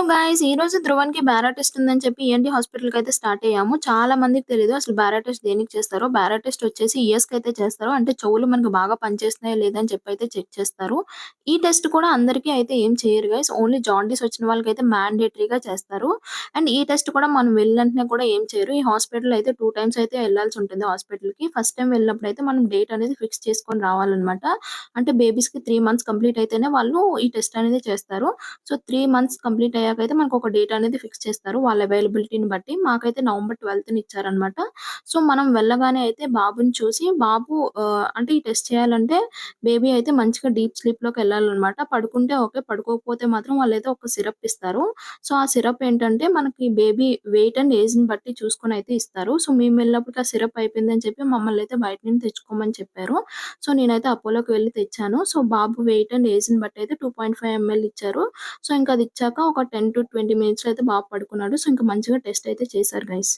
Guys ఈ రోజు ధ్రువన్‌కి బ్యారా test ఉందని చెప్పి ఈఎన్‌టీ హాస్పిటల్‌కి అయితే స్టార్ట్ అయ్యాము. చాలా మందికి తెలియదు అసలు బ్యారా టెస్ట్ దేనికి చేస్తారో. బ్యారా టెస్ట్ వచ్చేసి ఇయర్స్‌కి అయితే చేస్తారు. అంటే చెవులు మనకు బాగా పనిచేస్తున్నాయా లేదని అని చెప్పి అయితే చెక్ చేస్తారు. ఈ టెస్ట్ కూడా అందరికీ అయితే ఏం చేయరు గైస్. ఓన్లీ జాండీస్ వచ్చిన వాళ్ళకి అయితే మ్యాండేటరీగా చేస్తారు. అండ్ ఈ టెస్ట్ కూడా మనం వెళ్ళిన కూడా ఏం చేయరు. ఈ హాస్పిటల్ అయితే టూ టైమ్స్ అయితే వెళ్ళాల్సి ఉంటుంది హాస్పిటల్‌కి. ఫస్ట్ టైం వెళ్ళినప్పుడు అయితే మనం డేట్ అనేది ఫిక్స్ చేసుకొని రావాలన్నమాట. అంటే బేబీస్‌కి త్రీ మంత్స్ కంప్లీట్ అయితేనే వాళ్ళు ఈ టెస్ట్ అనేది చేస్తారు. సో త్రీ మంత్స్ కంప్లీట్ అయ్యాకైతే మనకు ఒక డేట్ అనేది ఫిక్స్ చేస్తారు. వాళ్ళ అవైలబిలిటీని బట్టి. మాకైతే నవంబర్ 12థ్ ఇచ్చారన్నమాట. సో మనం వెళ్ళగానే అయితే బాబుని చూసి బాబు అంటే ఈ టెస్ట్ చేయాలంటే బేబీ అయితే మంచిగా డీప్ స్లీప్‌లోకి వెళ్ళాలన్నమాట. పడుకుంటే ఓకే. పడుకోకపోతే మాత్రం వాళ్ళైతే ఒక సిరప్ ఇస్తారు. సో ఆ సిరప్ ఏంటంటే మనకి బేబీ వెయిట్ అండ్ ఏజ్‌ని బట్టి చూసుకొని అయితే ఇస్తారు. సో మేము వెళ్ళినప్పుడు ఆ సిరప్ అయిపోయిందని చెప్పి మమ్మల్ని అయితే బయట నుంచి తెచ్చుకోమని చెప్పారు. సో నేనైతే అపోలోకి వెళ్ళి తెచ్చాను. సో బాబు వెయిట్ అండ్ ఏజ్‌ని బట్టి అయితే 2.5 ఎంఎల్ ఇచ్చారు. సో ఇంకా అది ఇచ్చాక ఒక 10-20 మినిట్స్‌లో అయితే బాబు పడుకున్నాడు. సో ఇంకా మంచిగా టెస్ట్ అయితే చేశారు గైస్.